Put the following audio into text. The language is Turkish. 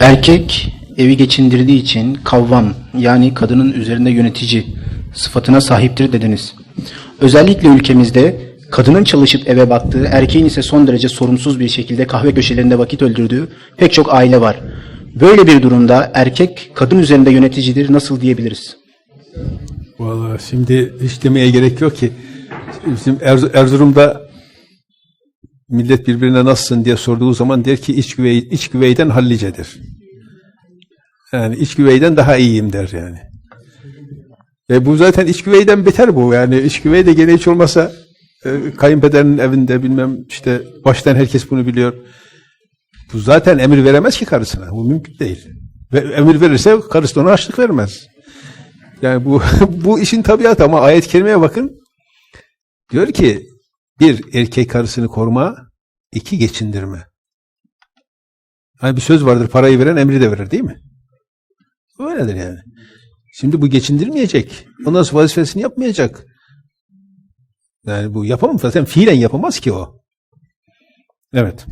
Erkek evi geçindirdiği için kavvam yani kadının üzerinde yönetici sıfatına sahiptir dediniz. Özellikle ülkemizde kadının çalışıp eve baktığı, erkeğin ise son derece sorumsuz bir şekilde kahve köşelerinde vakit öldürdüğü pek çok aile var. Böyle bir durumda erkek kadın üzerinde yöneticidir nasıl diyebiliriz? Vallahi şimdi hiç demeye gerek yok ki. Bizim Erz- Erzurum'da millet birbirine nasılsın diye sorduğu zaman der ki iç, güvey, iç güveyden hallicedir. Yani iç güveyden daha iyiyim der yani. Ve bu zaten iç güveyden beter bu. Yani iç güvey de gene hiç olmasa e, kayınpederinin evinde bilmem işte baştan herkes bunu biliyor. Bu zaten emir veremez ki karısına. Bu mümkün değil. Ve emir verirse karısı ona açlık vermez. Yani bu bu işin tabiatı ama ayet-i kerimeye bakın. Diyor ki bir erkek karısını koruma, iki geçindirme. Hani bir söz vardır parayı veren emri de verir değil mi? Öyledir yani. Şimdi bu geçindirmeyecek. Ondan sonra vazifesini yapmayacak. Yani bu yapamam zaten fiilen yapamaz ki o. Evet.